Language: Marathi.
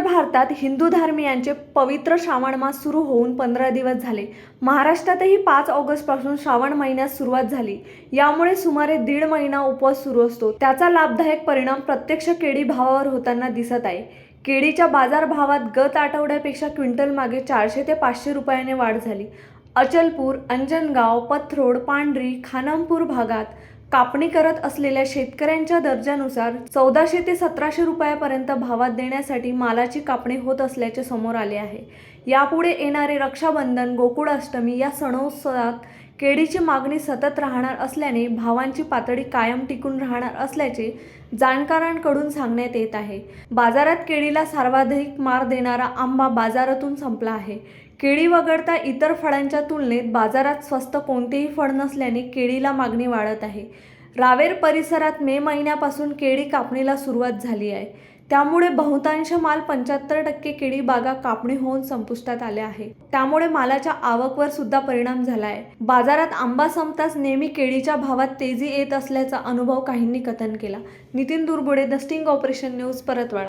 भारतात हिंदू धर्मियांचे पवित्र श्रावण मास सुरू होऊन पंधरा दिवस झाले. महाराष्ट्रातही पाच ऑगस्टपासून श्रावण महिन्यास सुरुवात झाली. यामुळे सुमारे दीड महिना उपवास सुरू असतो. त्याचा लाभदायक परिणाम प्रत्यक्ष केळी भावावर होताना दिसत आहे. केळीच्या बाजारभावात गत आठवड्यापेक्षा क्विंटल मागे चारशे ते पाचशे रुपयाने वाढ झाली. अचलपूर अंजनगाव पथरोड पांढरी खानामपूर भागात कापणी करत असलेल्या शेतकऱ्यांच्या दर्जानुसार चौदाशे ते सतराशे रुपयापर्यंत भावात देण्यासाठी मालाची कापणी होत असल्याचे समोर आले आहे. यापुढे येणारे रक्षाबंधन गोकुळाष्टमी या सणोत्सवात केळीची मागणी सतत राहणार असल्याने भावांची पातळी कायम टिकून राहणार असल्याचे जाणकारांकडून सांगण्यात येत आहे. बाजारात केळीला सर्वाधिक मार देणारा आंबा बाजारातून संपला आहे. केळी वगळता इतर फळांच्या तुलनेत बाजारात स्वस्त कोणतेही फळ नसल्याने केळीला मागणी वाढत आहे. रावेर परिसरात मे महिन्यापासून केळी कापणीला सुरुवात झाली आहे. त्यामुळे बहुतांश माल पंच्याहत्तर टक्के केळी बागा कापणी होऊन संपुष्टात आल्या आहे. त्यामुळे मालाच्या आवकवर सुद्धा परिणाम झाला आहे. बाजारात आंबा संपताच नेहमी केळीच्या भावात तेजी येत असल्याचा अनुभव काहींनी कथन केला. Nitin Durbude the sting operation news Paratwada.